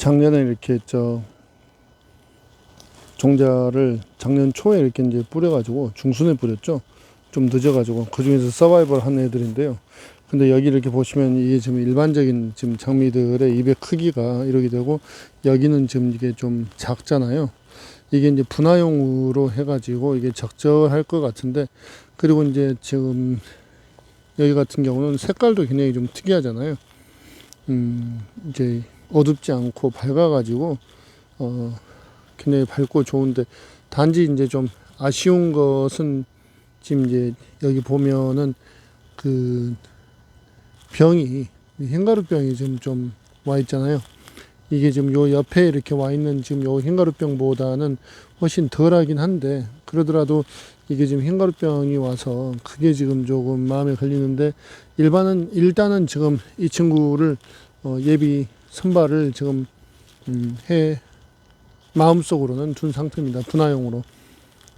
작년에 이렇게 저 종자를 작년 초에 이렇게 이제 뿌려가지고 중순에 뿌렸죠. 좀 늦어가지고 그 중에서 서바이벌 한 애들인데요. 근데 여기 이렇게 보시면 이게 지금 일반적인 지금 장미들의 잎의 크기가 이렇게 되고 여기는 지금 이게 좀 작잖아요. 이게 이제 분화용으로 해가지고 이게 적절할 것 같은데 그리고 이제 지금 여기 같은 경우는 색깔도 굉장히 좀 특이하잖아요. 음, 이제 어둡지 않고 밝아가지고 어, 굉장히 밝고 좋은데 단지 이제 좀 아쉬운 것은 지금 이제 여기 보면은 그 병이 흰가루병이 지금 좀 와 있잖아요. 이게 지금 요 옆에 이렇게 와 있는 지금 요 흰가루병보다는 훨씬 덜하긴 한데 그러더라도 이게 지금 흰가루병이 와서 그게 지금 조금 마음에 걸리는데 일반은 일단은 지금 이 친구를 어, 예비 선발을 지금 음, 해 마음속으로는 둔 상태입니다. 분화용으로.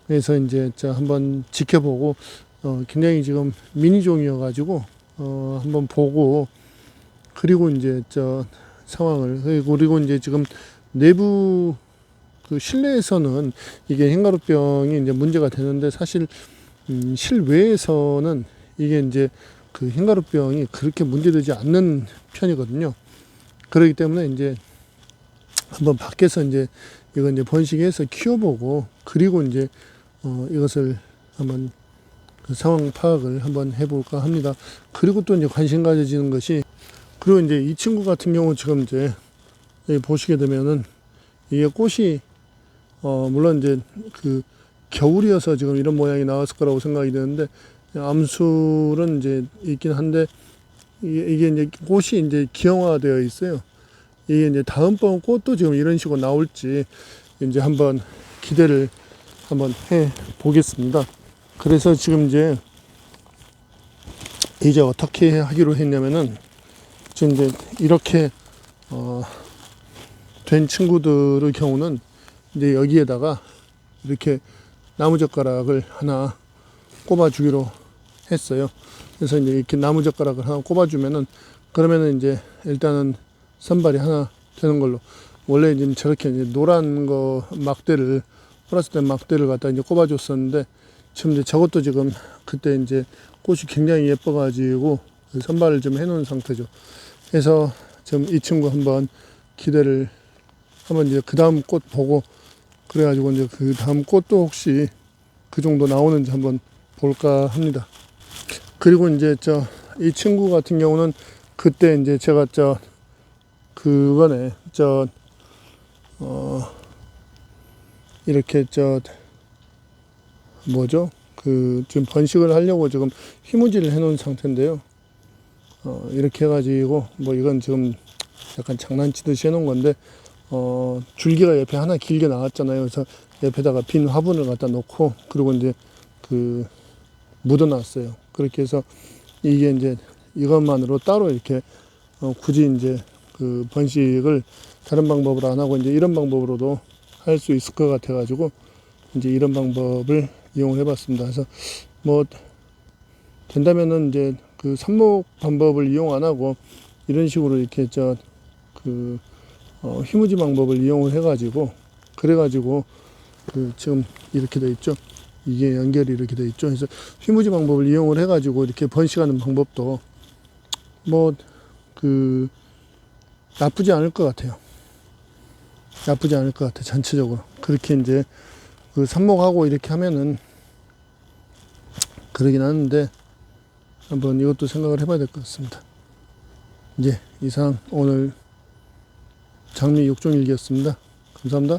그래서 이제 저 한번 지켜보고 어, 굉장히 지금 미니종이어가지고 어, 한번 보고 그리고 이제 저 상황을 그리고 이제 지금 내부 그 실내에서는 이게 흰가루병이 이제 문제가 되는데 사실 음, 실외에서는 이게 이제 그 흰가루병이 그렇게 문제되지 않는 편이거든요. 그렇기 때문에 이제 한번 밖에서 이제 이거 이제 번식해서 키워보고 그리고 이제 어 이것을 한번 그 상황 파악을 한번 해볼까 합니다. 그리고 또 이제 관심 가져지는 것이 그리고 이제 이 친구 같은 경우 지금 이제 보시게 되면은 이게 꽃이 어 물론 이제 그 겨울이어서 지금 이런 모양이 나왔을 거라고 생각이 되는데 암술은 이제 있긴 한데 이게, 이제 꽃이 이제 기형화되어 있어요. 이게 이제 다음번 꽃도 지금 이런 식으로 나올지 이제 한번 기대를 한번 해 보겠습니다. 그래서 지금 이제 이제 어떻게 하기로 했냐면은 지금 이제 이렇게 어, 된 친구들의 경우는 이제 여기에다가 이렇게 나무젓가락을 하나 꼽아주기로 했어요. 그래서 이제 이렇게 나무젓가락을 하나 꼽아주면은 그러면은 이제 일단은 선발이 하나 되는 걸로 원래 지금 저렇게 이제 노란 거 막대를 플러스 된 막대를 갖다 이제 꼽아줬었는데 지금 이제 저것도 지금 그때 이제 꽃이 굉장히 예뻐가지고 선발을 좀 해놓은 상태죠. 그래서 지금 이 친구 한번 기대를 한번 이제 그 다음 꽃 보고 그래가지고 이제 그 다음 꽃도 혹시 그 정도 나오는지 한번 볼까 합니다. 그리고 이제 저 이 친구 같은 경우는 그때 이제 제가 저 그거네. 저 어 이렇게 저 뭐죠? 그 지금 번식을 하려고 지금 희무지를 해놓은 상태인데요. 어 이렇게 해가지고 뭐 이건 지금 약간 장난치듯이 해놓은 건데 어 줄기가 옆에 하나 길게 나왔잖아요. 그래서 옆에다가 빈 화분을 갖다 놓고 그리고 이제 그 묻어놨어요 그렇게 해서 이게 이제 이것만으로 따로 이렇게 어 굳이 이제 그 번식을 다른 방법으로 안 하고 이제 이런 방법으로도 할 수 있을 것 같아 가지고 이제 이런 방법을 이용을 해봤습니다. 그래서 뭐 된다면은 이제 그 삽목 방법을 이용 안 하고 이런 식으로 이렇게 저그 어, 휘무지 방법을 이용을 해가지고 그래가지고 그 지금 이렇게 돼 있죠. 이게 연결이 이렇게 돼 있죠. 그래서 휘무지 방법을 이용을 해가지고 이렇게 번식하는 방법도 뭐 그 나쁘지 않을 것 같아요. 나쁘지 않을 것 같아 전체적으로 그렇게 이제 그 삽목하고 이렇게 하면은 그러긴 하는데 한번 이것도 생각을 해봐야 될 것 같습니다. 이제 이상 오늘 장미 육종일기였습니다. 감사합니다.